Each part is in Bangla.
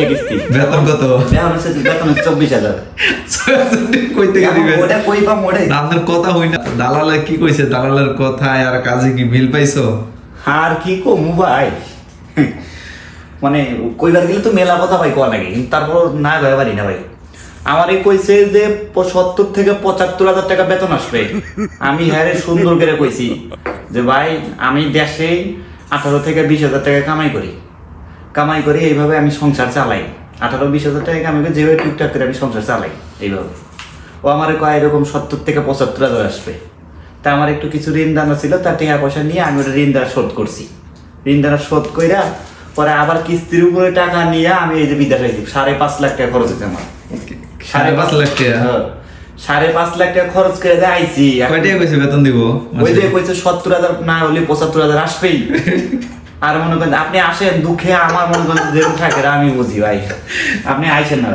টাকা কিস্তি বেতন কত? বেতন হচ্ছে বেতন চব্বিশ হাজার। ছয় হাজার টাকা কই থেকে দিবেন ওটা কই পাম ওটাই আপনার কথা হই না। দালালে কি কইছে? দালালের আর কাজে কি মিল পাইছো? আর কি কমু ভাই? মানে কইবার গেলে তো মেলা কথা ভাই কোয়া লাগে কিন্তু তারপর না ভাই পারি না ভাই। আমারই কইছে যে সত্তর থেকে পঁচাত্তর হাজার টাকা বেতন আসবে। আমি হ্যাঁ রে সুন্দর করে কইছি যে ভাই আমি দেশে আঠারো থেকে বিশ হাজার টাকা কামাই করি। কামাই করে এইভাবে আমি সংসার চালাই। আঠারো বিশ হাজার টাকা কামাই করি যেভাবে টুকটাক করে আমি সংসার চালাই এইভাবে। ও আমার কয় এরকম সত্তর থেকে পঁচাত্তর হাজার আসবে। তা আমার একটু কিছু ঋণ দানা ছিল তার টাকা পয়সা নিয়ে আমি ওটা ঋণ দ্বারা শোধ করছি। ঋণ দ্বারা শোধ কইরা পরে আবার কিস্তির উপরে টাকা নিয়ে আমি এই যে বিদেশ আইছি সাড়ে পাঁচ লাখ টাকা খরচ হয়েছে আমার। সাড়ে পাঁচ লাখ টাকা? হ্যাঁ। সাড়ে পাঁচ লাখ টাকা খরচ করে দিয়ে আইছি। কইছে বেতন দিব? ওই যে কইছে সত্তর হাজার না হলে পঁচাত্তর হাজার আসবেই। আর মনে করেন আপনি আসেন, দুঃখে আমার মনে করেন যেরকম থাকে আমি বুঝি ভাই। আপনি আইসেন না।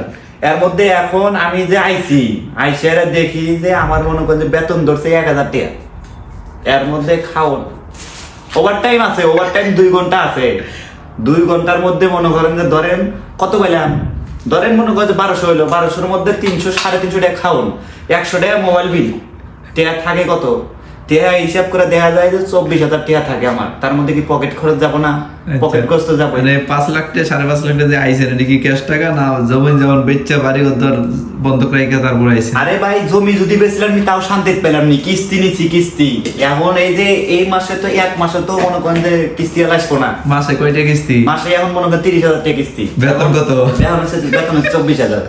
এর মধ্যে এখন আমি যে আইছি, আইসে দেখি যে আমার মনে করেন যে বেতন ধরছে এক হাজার টাকা। এর মধ্যে খাওন। ওভার টাইম আছে ওভার টাইম দুই ঘণ্টা আছে। দুই ঘণ্টার মধ্যে মনে করেন যে ধরেন, কত পেলাম ধরেন মনে করেন যে বারোশো হইল, বারোশোর মধ্যে তিনশো, সাড়ে তিনশো টাকা খাওন। একশো টাকা মোবাইল বিল টাকা থাকে কত? টাকা হিসাব করে দেখা যায় যে চব্বিশ হাজার টাকা থাকে আমার। তার মধ্যে কি পকেট খরচ যাব না? পকেট খরচ তো যাব মানে পাঁচ লাখ টাকা সাড়ে পাঁচ লাখ টাকা যে এটা কি ক্যাশ টাকা না জমিন যেমন বেচা বাড়ি বন্ধক তারপর আরে ভাই জমি যদি বেছিলাম আমি তাও শান্তি পেলাম নি। কিস্তি নিচ্ছি কিস্তি। এখন এই যে এই মাসে তো এক মাসে তো মনে করেন যে কিস্তি আর আসব না। মাসে কয়টা কিস্তি? মাসে এখন মনে করেন তিরিশ হাজার টাকা কিস্তি। বেতন কত? বেতন হচ্ছে বেতন চব্বিশ হাজার।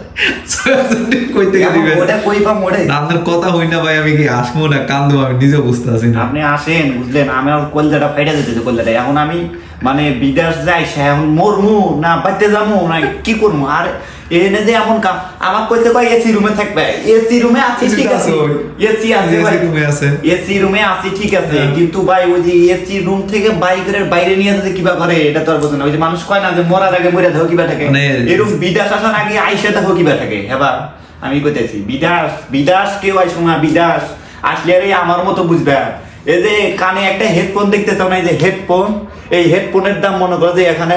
কই থেকে দিবেন? ওটা কই পাম ওটাই। আপনার কথা হই না ভাই আমি কি আসব না কান্দবো আমি নিজে বুঝতে আছি না। আপনি আসেন বুঝলেন আমার কলজাটা ফাইটা যেতেছে কলজাটা। এখন আমি মানে বিদেশ যাই সে এখন মরমু না বাইতে যামু না কি করব আর এনে যে এমন কাম আমার কইতে কয় এসি রুমে থাকবে। এসি রুমে আছি ঠিক আছে। এসি আছে ভাই। এ আছে। এসি রুমে আছি ঠিক আছে। কিন্তু ভাই ওই যে এসি রুম থেকে বাইকের বাইরে নিয়ে যেতে কিবা করে এটা তো আর বোঝে না। ওই যে মানুষ কয় না যে মরার আগে মরে দেখো কিবা থাকে? মানে- এরকম বিদেশ আসার আগে আইসা দেখো কিবা থাকে। এবার আমি কইতেছি বিদাস বিদাস কেউ আইসো না বিদাস আসলে আমার মতো বুঝবে। এই যে কানে একটা হেডফোন দেখতে চাও না এই যে হেডফোন এই হেডফোনের দাম মনে করো যে এখানে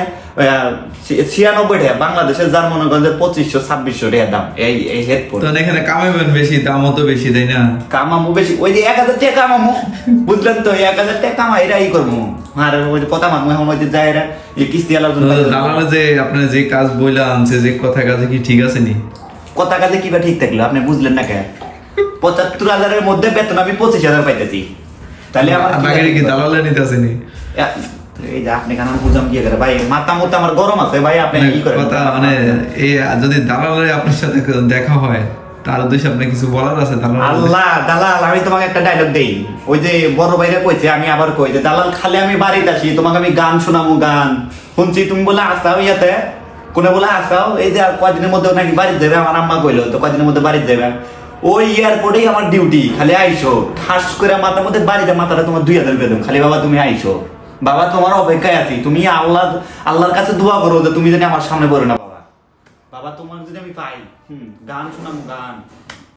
ছিয়ানব্বই টাকা বাংলাদেশের যার মনে করেন যে পঁচিশশো ছাব্বিশশো টাকা দাম এই এই হেডফোন তো এখানে কামাইবেন বেশি দামও তো বেশি তাই না? কামামু বেশি ওই যে এক হাজার টাকা কামামু বুঝলেন তো এক হাজার টাকা কামা এটা ই করব আর ওই কথা মানবো ওই যে যায় এরা এই কিস্তি আলাদা দালালে যে আপনার যে কাজ বইলা আনছে যে কথা কাজে কি ঠিক আছে নি? কথা কাজে কিবা ঠিক থাকল আপনি বুঝলেন না কেন? পঁচাত্তর হাজারের মধ্যে বেতন আমি পঁচিশ হাজার পাইতেছি। তাহলে আমার কি দালালে নিতে আসেনি? এই যে আপনি কেন বুঝাম কি করে? ভাই মাথা মতো আমার গরম আছে ভাই আপনি কি করেন? কথা মানে এই যদি দালালে আপনার সাথে দেখা হয় তার উদ্দেশ্যে আপনার কিছু বলার আছে দালাল আল্লাহ দালাল আমি তোমাকে একটা ডায়লগ দেই। ওই যে বড় ভাইরা কইছে আমি আবার কই যে দালাল খালি আমি বাড়িতে আসি তোমাকে আমি গান শোনামু গান। শুনছি তুমি বলে আসাও ইয়াতে? কোনে বলে আসাও? এই যে আর কয়দিনের মধ্যে নাকি বাড়িতে যাবে? আমার আম্মা কইলো তো কয়দিনের মধ্যে বাড়িতে যাবে? ওই এয়ারপোর্টেই আমার ডিউটি খালি আইসো। ঠাস করে মাথার মধ্যে বাড়িতে মাথাটা তোমার দুই হাজার বেতন খালি বাবা, তুমি আইসো। বাবা, তোমার অপেক্ষায় আছি। তুমি আল্লাহ, আল্লাহর কাছে দোয়া করো যে তুমি যদি আমার সামনে পড়ে না, বাবা। বাবা, তোমার যদি আমি পাই, হুম, গান শোনাম গান।